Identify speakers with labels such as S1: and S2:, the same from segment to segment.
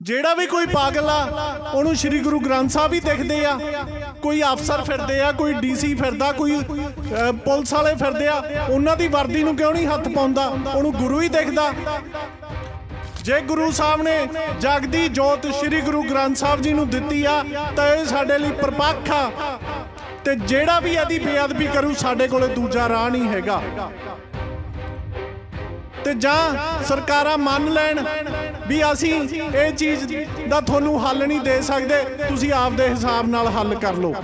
S1: ਜਿਹੜਾ ਵੀ ਕੋਈ ਪਾਗਲ ਆ, ਉਹਨੂੰ ਸ੍ਰੀ ਗੁਰੂ ਗ੍ਰੰਥ ਸਾਹਿਬ ਹੀ ਦਿਖਦੇ ਆ। ਕੋਈ ਅਫਸਰ ਫਿਰਦੇ ਆ, ਕੋਈ ਡੀਸੀ ਫਿਰਦਾ, ਕੋਈ ਪੁਲਿਸ ਵਾਲੇ ਫਿਰਦੇ ਆ, ਉਹਨਾਂ ਦੀ ਵਰਦੀ ਨੂੰ ਕਿਉਂ ਨਹੀਂ ਹੱਥ ਪਾਉਂਦਾ? ਉਹਨੂੰ ਗੁਰੂ ਹੀ ਦਿਖਦਾ। ਜੇ ਗੁਰੂ ਸਾਹਿਬ ਨੇ ਜਗਦੀ ਜੋਤ ਸ੍ਰੀ ਗੁਰੂ ਗ੍ਰੰਥ ਸਾਹਿਬ ਜੀ ਨੂੰ ਦਿੱਤੀ ਆ, ਤਾਂ ਇਹ ਸਾਡੇ ਲਈ ਪ੍ਰਪੱਖ ਆ। ਤੇ ਜਿਹੜਾ ਵੀ ਇਹਦੀ ਬੇਅਦਬੀ ਕਰੂ, ਸਾਡੇ ਕੋਲੇ ਦੂਜਾ ਰਾਹ ਨਹੀਂ ਹੈਗਾ। ਤੇ ਜਾਂ ਸਰਕਾਰਾਂ ਮੰਨ ਲੈਣ ਵੀ ਅਸੀਂ ਇਹ ਚੀਜ਼ ਦਾ ਤੁਹਾਨੂੰ ਹੱਲ ਨਹੀਂ ਦੇ ਸਕਦੇ, ਤੁਸੀਂ ਆਪਦੇ ਹਿਸਾਬ ਨਾਲ ਹੱਲ ਕਰ ਲਓ।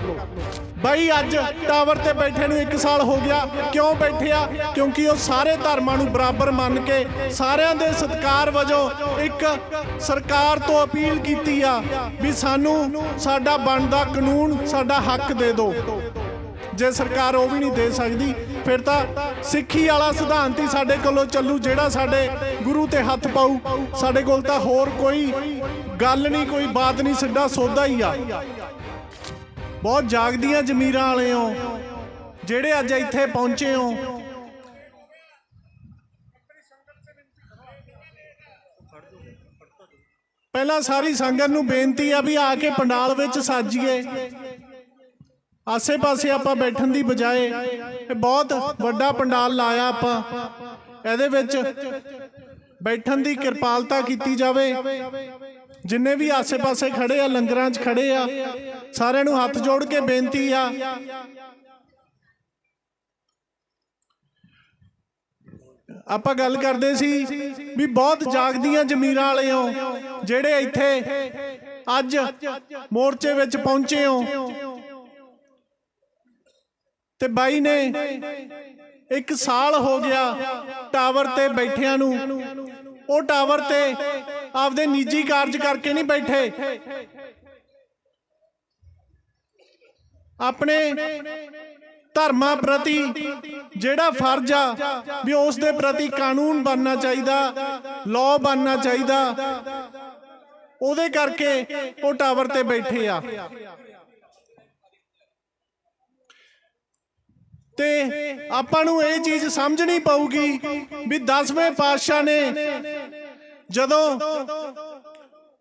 S1: ਬਾਈ, ਅੱਜ ਟਾਵਰ ਤੇ ਬੈਠੇ ਨੂੰ 1 ਸਾਲ ਹੋ ਗਿਆ, ਕਿਉਂ ਬੈਠੇ ਆ? ਕਿਉਂਕਿ ਉਹ ਸਾਰੇ ਧਰਮਾਂ ਨੂੰ ਬਰਾਬਰ ਮੰਨ ਕੇ ਸਾਰਿਆਂ ਦੇ ਸਤਿਕਾਰ ਵਜੋਂ ਇੱਕ ਸਰਕਾਰ ਤੋਂ ਅਪੀਲ ਕੀਤੀ ਆ ਵੀ ਸਾਨੂੰ ਸਾਡਾ ਬਣਦਾ ਕਾਨੂੰਨ, ਸਾਡਾ ਹੱਕ ਦੇ ਦਿਓ। ਜੇ ਸਰਕਾਰ ਉਹ ਵੀ ਨਹੀਂ ਦੇ ਸਕਦੀ, ਫਿਰ ਤਾਂ ਸਿੱਖੀ ਵਾਲਾ ਸਿਧਾਂਤ ਹੀ ਸਾਡੇ ਕੋਲੋਂ ਚੱਲੂ, ਜਿਹੜਾ ਸਾਡੇ ਗੁਰੂ ਤੇ ਹੱਥ ਪਾਊ। ਸਾਡੇ ਕੋਲ ਤਾਂ ਹੋਰ ਕੋਈ ਗੱਲ ਨਹੀਂ, ਕੋਈ ਬਾਤ ਨਹੀਂ, ਸਿੱਧਾ ਸੌਦਾ ਹੀ ਆ। ਬਹੁਤ ਜਾਗਦੀਆਂ ਜ਼ਮੀਰਾਂ ਵਾਲੇ ਹੋ, ਜਿਹੜੇ ਅੱਜ ਇੱਥੇ ਪਹੁੰਚੇ ਹੋ। ਪਹਿਲਾਂ ਸਾਰੀ ਸੰਗਤ ਨੂੰ ਬੇਨਤੀ ਆ ਵੀ ਆ ਕੇ ਪੰਡਾਲ ਵਿੱਚ ਸਾਜੀਏ। ਆਸੇ-ਪਾਸੇ ਆਪਾਂ ਬੈਠਣ ਦੀ ਬਜਾਏ ਇਹ ਬਹੁਤ ਵੱਡਾ ਪੰਡਾਲ ਲਾਇਆ ਆਪਾਂ। ਇਹਦੇ ਵਿੱਚ ਬੈਠਣ ਦੀ ਕਿਰਪਾਲਤਾ ਕੀਤੀ ਜਾਵੇ। ਜਿੰਨੇ ਵੀ ਆਸੇ-ਪਾਸੇ ਖੜੇ ਆ, ਲੰਗਰਾਂ 'ਚ ਖੜੇ ਆ, ਸਾਰਿਆਂ ਨੂੰ ਹੱਥ ਜੋੜ ਕੇ ਬੇਨਤੀ ਆ। ਆਪਾਂ ਗੱਲ ਕਰਦੇ ਸੀ ਵੀ ਬਹੁਤ ਜਾਗਦੀਆਂ ਜ਼ਮੀਰਾਂ ਵਾਲੇ ਹੋ, ਜਿਹੜੇ ਇੱਥੇ ਅੱਜ ਮੋਰਚੇ ਵਿੱਚ ਪਹੁੰਚੇ ਹੋ। ਤੇ ਬਾਈ ਨੇ ਇੱਕ ਸਾਲ ਹੋ ਗਿਆ ਟਾਵਰ ਤੇ ਬੈਠਿਆਂ ਨੂੰ। ਉਹ ਟਾਵਰ ਤੇ ਆਪਦੇ ਨਿੱਜੀ ਕਾਰਜ ਕਰਕੇ ਨਹੀਂ ਬੈਠੇ। ਆਪਣੇ ਧਰਮਾਂ ਪ੍ਰਤੀ ਜਿਹੜਾ ਫਰਜ਼ ਆ ਵੀ ਉਸ ਦੇ ਪ੍ਰਤੀ ਕਾਨੂੰਨ ਬਣਨਾ ਚਾਹੀਦਾ ਲਾਅ ਬਣਨਾ ਚਾਹੀਦਾ, ਉਹਦੇ ਕਰਕੇ ਉਹ ਟਾਵਰ ਤੇ ਬੈਠੇ ਆ। ਤੇ ਆਪਾਂ ਨੂੰ ਇਹ ਚੀਜ਼ ਸਮਝਣੀ ਪਊਗੀ ਵੀ 10ਵੇਂ ਪਾਤਸ਼ਾਹ ਨੇ ਜਦੋਂ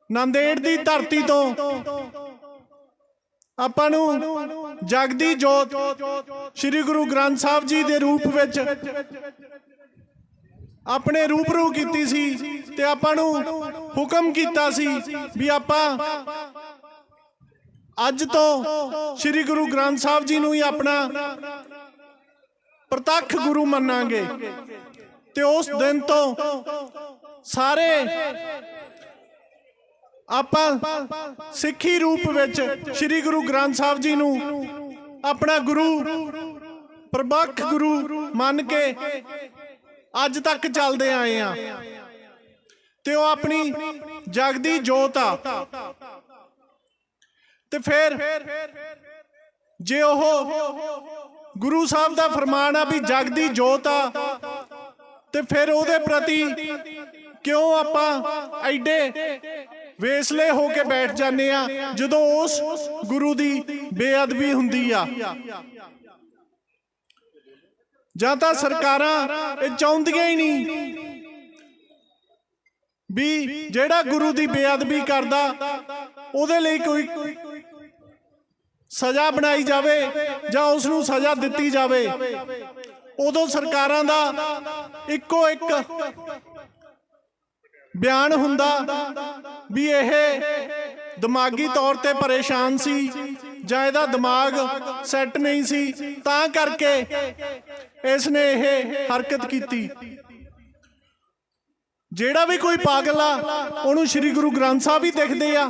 S1: ਨੰਦੇੜ ਦੀ ਧਰਤੀ ਤੋਂ ਆਪਾਂ ਨੂੰ ਜਗਦੀ ਜੋਤ ਸ੍ਰੀ ਗੁਰੂ ਗ੍ਰੰਥ ਸਾਹਿਬ ਜੀ ਦੇ ਰੂਪ ਵਿੱਚ ਆਪਣੇ ਰੂਬਰੂ ਕੀਤੀ ਸੀ ਤੇ ਆਪਾਂ ਨੂੰ ਹੁਕਮ ਕੀਤਾ ਸੀ ਵੀ ਆਪਾਂ ਅੱਜ ਤੋਂ ਸ੍ਰੀ ਗੁਰੂ ਗ੍ਰੰਥ ਸਾਹਿਬ ਜੀ ਨੂੰ ਹੀ ਆਪਣਾ ਪ੍ਰਤੱਖ ਗੁਰੂ ਮੰਨਾਂਗੇ। ਤੇ ਉਸ ਦਿਨ ਤੋਂ ਸਾਰੇ ਆਪਾਂ ਸਿੱਖੀ ਰੂਪ ਵਿੱਚ ਸ੍ਰੀ ਗੁਰੂ ਗ੍ਰੰਥ ਸਾਹਿਬ ਜੀ ਨੂੰ ਆਪਣਾ ਗੁਰੂ, ਪ੍ਰਬੱਖ ਗੁਰੂ ਮੰਨ ਕੇ ਅੱਜ ਤੱਕ ਚੱਲਦੇ ਆਏ ਆ ਤੇ ਉਹ ਆਪਣੀ ਜਗਦੀ ਜੋਤ ਆ। ਤੇ ਫਿਰ ਜੇ ਉਹ ਗੁਰੂ ਸਾਹਿਬ ਦਾ ਫਰਮਾਨ ਆ ਵੀ ਜਗ ਦੀ ਜੋਤ ਆ। ਤੇ ਫਿਰ ਉਹਦੇ ਪ੍ਰਤੀ ਕਿਉਂ ਆਪਾਂ ਐਡੇ ਵੇਸਲੇ ਹੋ ਕੇ ਬੈਠ ਜਾਂਦੇ ਆ, ਜਦੋਂ ਉਸ ਗੁਰੂ ਦੀ ਬੇਅਦਬੀ ਹੁੰਦੀ ਆ। ਜਾਂ ਤਾਂ ਸਰਕਾਰਾਂ ਇਹ ਚਾਹੁੰਦੀਆਂ ਹੀ ਨਹੀਂ ਵੀ ਜਿਹੜਾ ਗੁਰੂ ਦੀ ਬੇਅਦਬੀ ਕਰਦਾ, ਉਹਦੇ ਲਈ ਕੋਈ ਸਜ਼ਾ ਬਣਾਈ ਜਾਵੇ ਜਾਂ ਉਸ ਨੂੰ ਸਜ਼ਾ ਦਿੱਤੀ ਜਾਵੇ, ਉਦੋਂ ਸਰਕਾਰਾਂ ਦਾ ਇੱਕੋ ਇੱਕ ਬਿਆਨ ਹੁੰਦਾ ਵੀ ਇਹ ਦਿਮਾਗੀ ਤੌਰ ਤੇ ਪਰੇਸ਼ਾਨ ਸੀ ਜਾਂ ਇਹਦਾ ਦਿਮਾਗ ਸੈੱਟ ਨਹੀਂ ਸੀ, ਤਾਂ ਕਰਕੇ ਇਸ ਨੇ ਇਹ ਹਰਕਤ ਕੀਤੀ। ਜਿਹੜਾ ਵੀ ਕੋਈ ਪਾਗਲ ਆ, ਉਹਨੂੰ ਸ੍ਰੀ ਗੁਰੂ ਗ੍ਰੰਥ ਸਾਹਿਬ ਹੀ ਦਿਖਦੇ ਆ।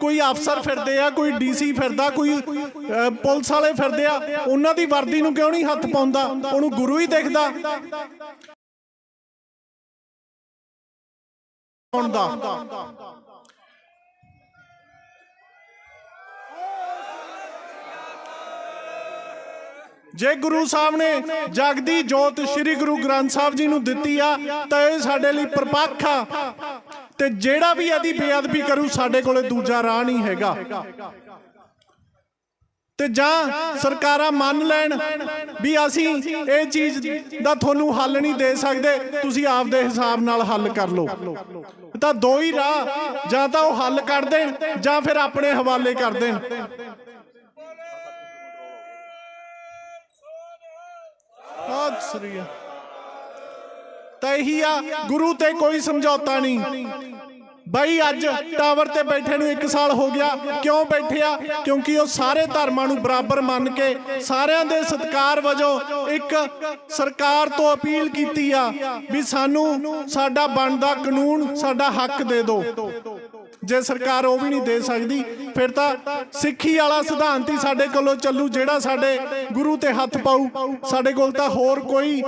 S1: ਕੋਈ ਅਫਸਰ ਫਿਰਦੇ ਆ, ਕੋਈ ਡੀਸੀ ਫਿਰਦਾ, ਕੋਈ ਪੁਲਿਸ ਵਾਲੇ ਫਿਰਦੇ ਆ, ਉਹਨਾਂ ਦੀ ਵਰਦੀ ਨੂੰ ਕਿਉਂ ਨਹੀਂ ਹੱਥ ਪਾਉਂਦਾ? ਉਹਨੂੰ ਗੁਰੂ ਹੀ ਦਿਖਦਾ। ਹੁਣ ਜੇ ਗੁਰੂ ਸਾਹਿਬ ਨੇ ਜਗਦੀ ਜੋਤ ਸ੍ਰੀ ਗੁਰੂ ਗ੍ਰੰਥ ਸਾਹਿਬ ਜੀ ਨੂੰ ਦਿੱਤੀ ਆ, ਤਾਂ ਇਹ ਸਾਡੇ ਲਈ ਪ੍ਰਪੱਖ ਆ। ਤੇ ਜਿਹੜਾ ਵੀ ਇਹਦੀ ਬੇਅਦਬੀ ਕਰੂ, ਸਾਡੇ ਕੋਲੇ ਦੂਜਾ ਰਾਹ ਨਹੀਂ ਹੈਗਾ। ਤੇ ਜਾਂ ਸਰਕਾਰਾਂ ਮੰਨ ਲੈਣ ਵੀ ਅਸੀਂ ਇਹ ਚੀਜ਼ ਦਾ ਤੁਹਾਨੂੰ ਹੱਲ ਨਹੀਂ ਦੇ ਸਕਦੇ, ਤੁਸੀਂ ਆਪਦੇ ਹਿਸਾਬ ਨਾਲ ਹੱਲ ਕਰ ਲਓ। ਤਾਂ ਦੋ ਹੀ ਰਾਹ, ਜਾਂ ਤਾਂ ਉਹ ਹੱਲ ਕਰ ਦੇਣ, ਜਾਂ ਫਿਰ ਆਪਣੇ ਹਵਾਲੇ ਕਰ ਦੇਣ। ਸਤਿ ਤਾਂ ਇਹੀ ਆ, ਗੁਰੂ ਤੇ ਕੋਈ ਸਮਝੌਤਾ ਨਹੀਂ। ਬਾਈ ਅੱਜ ਟਾਵਰ ਤੇ ਬੈਠੇ ਨੂੰ 1 ਸਾਲ ਹੋ ਗਿਆ, ਕਿਉਂ ਬੈਠਿਆ ਕਿਉਂਕਿ ਉਹ ਸਾਰੇ ਧਰਮਾਂ ਨੂੰ ਬਰਾਬਰ ਮੰਨ ਕੇ ਸਾਰਿਆਂ ਦੇ ਸਤਿਕਾਰ ਵਜੋਂ ਇੱਕ ਸਰਕਾਰ ਤੋਂ ਅਪੀਲ ਕੀਤੀ ਆ ਵੀ ਸਾਨੂੰ ਸਾਡਾ ਬਣਦਾ ਕਾਨੂੰਨ, ਸਾਡਾ ਹੱਕ ਦੇ ਦਿਓ। ਜੇ ਸਰਕਾਰ ਉਹ ਵੀ ਨਹੀਂ ਦੇ ਸਕਦੀ, ਫਿਰ ਤਾਂ ਸਿੱਖੀ ਵਾਲਾ ਸਿਧਾਂਤ ਹੀ ਸਾਡੇ ਕੋਲੋਂ ਚੱਲੂ, ਜਿਹੜਾ ਸਾਡੇ ਗੁਰੂ ਤੇ ਹੱਥ ਪਾਊ। ਸਾਡੇ ਕੋਲ ਤਾਂ ਹੋਰ ਕੋਈ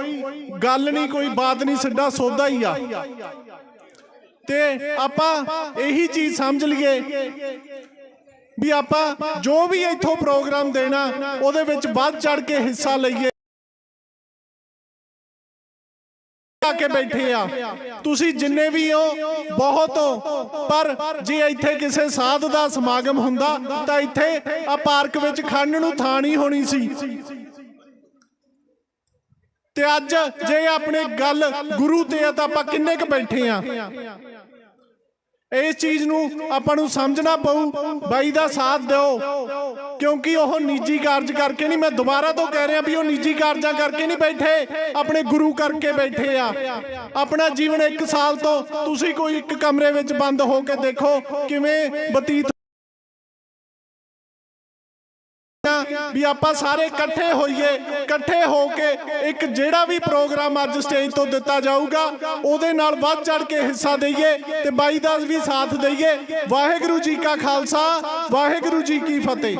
S1: ਗੱਲ ਨਹੀਂ, ਕੋਈ ਬਾਤ ਨਹੀਂ, ਸਿੱਧਾ ਸੌਦਾ ਹੀ ਆ। ਤੇ ਆਪਾਂ ਇਹੀ ਚੀਜ਼ ਸਮਝ ਲਈਏ ਵੀ ਆਪਾਂ ਜੋ ਵੀ ਇੱਥੋਂ ਪ੍ਰੋਗਰਾਮ ਦੇਣਾ, ਉਹਦੇ ਵਿੱਚ ਵੱਧ ਚੜ ਕੇ ਹਿੱਸਾ ਲਈਏ। ਆ ਕੇ ਬੈਠੇ ਆ। ਤੁਸੀਂ ਜਿੰਨੇ ਵੀ ਹੋ, ਬਹੁਤ ਹੋ। ਪਰ ਜੇ ਇੱਥੇ ਕਿਸੇ ਸਾਧ ਦਾ ਸਮਾਗਮ ਹੁੰਦਾ, ਤਾਂ ਇੱਥੇ ਆ ਪਾਰਕ ਵਿੱਚ ਖੰਡ ਨੂੰ ਥਾਂ ਨਹੀਂ ਹੋਣੀ ਸੀ। ਤੇ ਅੱਜ ਜੇ ਆਪਣੇ ਗੱਲ ਗੁਰੂ ਤੇ ਆ, ਤਾਂ ਆਪਾਂ ਕਿੰਨੇ ਕ ਬੈਠੇ ਆ? ਇਸ ਚੀਜ਼ ਨੂੰ ਆਪਾਂ ਨੂੰ ਸਮਝਣਾ ਪਊ, ਬਾਈ ਦਾ ਸਾਥ ਦਿਓ। ਕਿਉਂਕਿ ਉਹ ਨਿੱਜੀ ਕਾਰਜ ਕਰਕੇ ਨਹੀਂ, ਮੈਂ ਦੁਬਾਰਾ ਤੋਂ ਕਹਿ ਰਿਹਾ ਵੀ ਉਹ ਨਿੱਜੀ ਕਾਰਜਾਂ ਕਰਕੇ ਨਹੀਂ ਬੈਠੇ, ਆਪਣੇ ਗੁਰੂ ਕਰਕੇ ਬੈਠੇ ਆ। ਆਪਣਾ ਜੀਵਨ 1 ਸਾਲ ਤੋਂ ਤੁਸੀਂ ਕੋਈ ਇੱਕ ਕਮਰੇ ਵਿੱਚ ਬੰਦ ਹੋ ਕੇ ਦੇਖੋ ਕਿਵੇਂ ਬਤੀਤ ਵੀ ਆਪਾਂ ਸਾਰੇ ਇਕੱਠੇ ਹੋਈਏ, ਇਕੱਠੇ ਹੋ ਕੇ ਇੱਕ ਜਿਹੜਾ ਵੀ ਪ੍ਰੋਗਰਾਮ ਅੱਜ ਸਟੇਜ ਤੋਂ ਦਿੱਤਾ ਜਾਊਗਾ, ਉਹਦੇ ਨਾਲ ਵੱਧ ਚੜ ਕੇ ਹਿੱਸਾ ਦਈਏ ਤੇ ਬਾਈ ਦਾ ਵੀ ਸਾਥ ਦਈਏ। ਵਾਹਿਗੁਰੂ ਜੀ ਕਾ ਖਾਲਸਾ, ਵਾਹਿਗੁਰੂ ਜੀ ਕੀ ਫਤਿਹ।